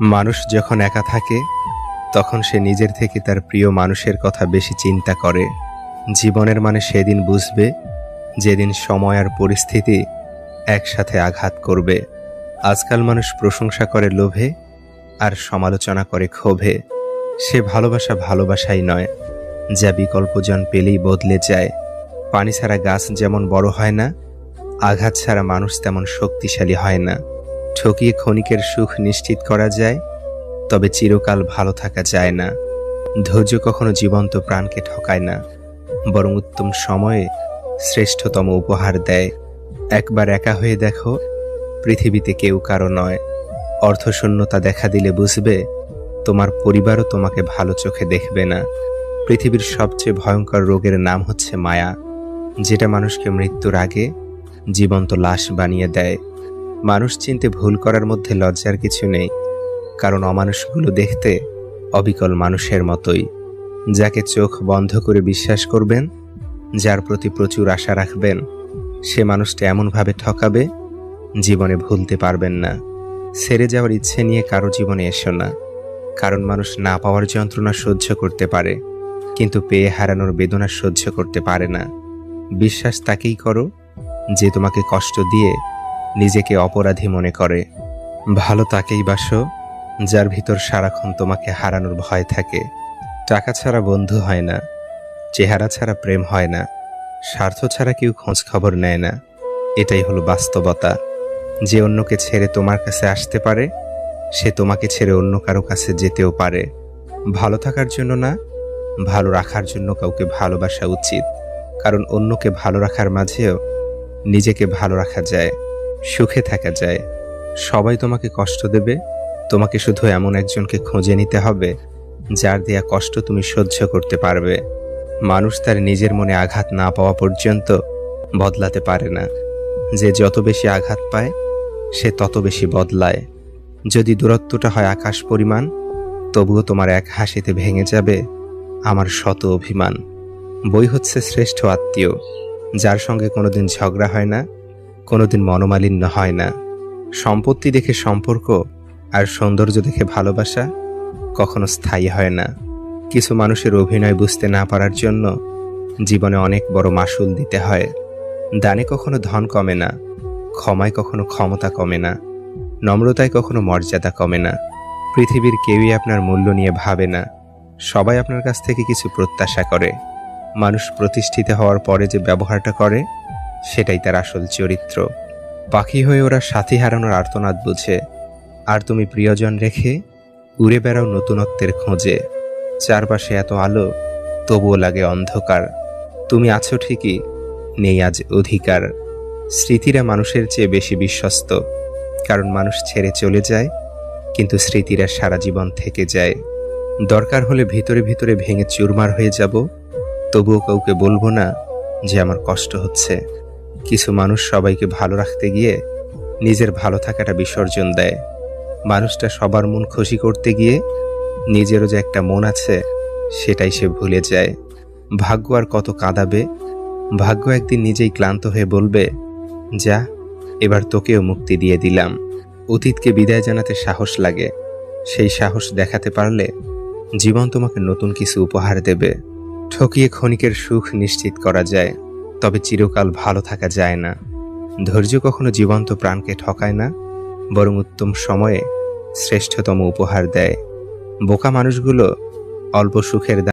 মানুষ যখন একা থাকে, তখন সে নিজের থেকে তার প্রিয় মানুষের কথা বেশি চিন্তা করে। জীবনের মানে সেদিন বুঝবে, যেদিন সময় আর পরিস্থিতি একসাথে আঘাত করবে। আজকাল মানুষ প্রশংসা করে লোভে, আর সমালোচনা করে ক্ষোভে। সে ভালোবাসা ভালোবাসাই নয়, যা বিকল্পজন পেলেই বদলে যায়। পানি ছাড়া গাছ যেমন বড় হয় না, আঘাত ছাড়া মানুষ তেমন শক্তিশালী হয় না। ঠকিয়ে ক্ষণিকের সুখ নিশ্চিত করা যায়, তবে চিরকাল ভালো থাকা যায় না। ধৈর্য কখনো জীবন্ত প্রাণকে ঠকায় না, বরং উত্তম সময়ে শ্রেষ্ঠতম উপহার দেয়। একবার একা হয়ে দেখো, পৃথিবীতে কেউ কারও নয়। অর্থশূন্যতা দেখা দিলে বুঝবে, তোমার পরিবারও তোমাকে ভালো চোখে দেখবে না। পৃথিবীর সবচেয়ে ভয়ঙ্কর রোগের নাম হচ্ছে মায়া, যেটা মানুষকে মৃত্যুর আগে জীবন্ত লাশ বানিয়ে দেয়। মানুষ চিনতে ভুল করার মধ্যে লজ্জার কিছু নেই, কারণ অমানুষগুলো দেখতে অবিকল মানুষের মতোই। যাকে চোখ বন্ধ করে বিশ্বাস করবেন, যার প্রতি প্রচুর আশা রাখবেন, সে মানুষটা এমনভাবে ঠকাবে, জীবনে ভুলতে পারবেন না। সেরে যাওয়ার ইচ্ছে নিয়ে কারও জীবনে এসো না, কারণ মানুষ না পাওয়ার যন্ত্রণা সহ্য করতে পারে, কিন্তু পেয়ে হারানোর বেদনা সহ্য করতে পারে না। বিশ্বাস তাকেই করো, যে তোমাকে কষ্ট দিয়ে নিজেকে অপরাধী মনে করে। ভালো তাকেই বাসো, যার ভিতর সারাক্ষণ তোমাকে হারানোর ভয় থাকে। টাকা ছাড়া বন্ধু হয় না, চেহারা ছাড়া প্রেম হয় না, স্বার্থ ছাড়া কেউ খোঁজ খবর নেয় না। এটাই হলো বাস্তবতা। যে অন্যকে ছেড়ে তোমার কাছে আসতে পারে, সে তোমাকে ছেড়ে অন্য কারও কাছে যেতেও পারে। ভালো থাকার জন্য না, ভালো রাখার জন্য কাউকে ভালোবাসা উচিত। কারণ অন্যকে ভালো রাখার মাঝেও নিজেকে ভালো রাখা যায়। সুখে থাকা যায়। সবাই তোমাকে কষ্ট দেবে। তোমাকে শুধু এমন একজনকে খুঁজে নিতে হবে, যার দেয়া কষ্ট তুমি সহ্য করতে পারবে। মানুষ তার নিজের মনে আঘাত না পাওয়া পর্যন্ত বদলাতে পারে না। যে যত বেশি আঘাত পায়, সে তত বেশি বদলায়। যদি দূরত্বটা হয় আকাশ পরিমাণ, তবুও তোমার এক হাসিতে ভেঙে যাবে আমার শত অভিমান। বই হচ্ছে শ্রেষ্ঠ আত্মীয়, যার সঙ্গে কোনোদিন ঝগড়া হয় না। কোনোদিন মনোমালিন্য হয় না। সম্পত্তি দেখে সম্পর্ক আর সৌন্দর্য দেখে ভালোবাসা কখনো স্থায়ী হয় না। কিছু মানুষের অভিনয় বুঝতে না পারার জন্য জীবনে অনেক বড় মাসুল দিতে হয়। দানে কখনো ধন কমে না, ক্ষমায় কখনো ক্ষমতা কমে না, নম্রতায় কখনো মর্যাদা কমে না। পৃথিবীর কেউই আপনার মূল্য নিয়ে ভাবে না, সবাই আপনার কাছ থেকে কিছু প্রত্যাশা করে। মানুষ প্রতিষ্ঠিত হওয়ার পরে যে ব্যবহারটা করে সেটাই তার আসল চরিত্র। পাখি হয়ে ওরা সাথী হারানোর আর্তনাদ বুঝে। আর তুমি প্রিয়জন রেখে উড়ে বেড়াও নতুনত্বের খোঁজে। চারপাশে এত আলো, তবুও লাগে অন্ধকার। তুমি আছো ঠিকই, নেই আজ অধিকার। স্মৃতিরা মানুষের চেয়ে বেশি বিশ্বস্ত। কারণ মানুষ ছেড়ে চলে যায়, কিন্তু স্মৃতিরা সারা জীবন থেকে যায়। দরকার হলে ভিতরে ভিতরে ভেঙে চুরমার হয়ে যাব। তবুও কাউকে বলব না যে আমার কষ্ট হচ্ছে। কিছু মানুষ সবাইকে ভালো রাখতে গিয়ে নিজের ভালো থাকাটা বিসর্জন দেয়। মানুষটা সবার মন খুশি করতে গিয়ে নিজেরও যে একটা মন আছে, সেটাই সে ভুলে যায়। ভাগ্য আর কত কাঁদাবে? ভাগ্য একদিন নিজেই ক্লান্ত হয়ে বলবে, যা, এবার তোকেও মুক্তি দিয়ে দিলাম। অতীতকে বিদায় জানাতে সাহস লাগে। সেই সাহস দেখাতে পারলে জীবন তোমাকে নতুন কিছু উপহার দেবে। ঠকিয়ে ক্ষণিকের সুখ নিশ্চিত করা যায়। তবে চিরকাল ভালো থাকা যায় না। ধৈর্য কখনো জীবন্ত প্রাণকে ঠকায় না, বরং উত্তম সময়ে শ্রেষ্ঠতম উপহার দেয়। বোকা মানুষগুলো অল্প সুখের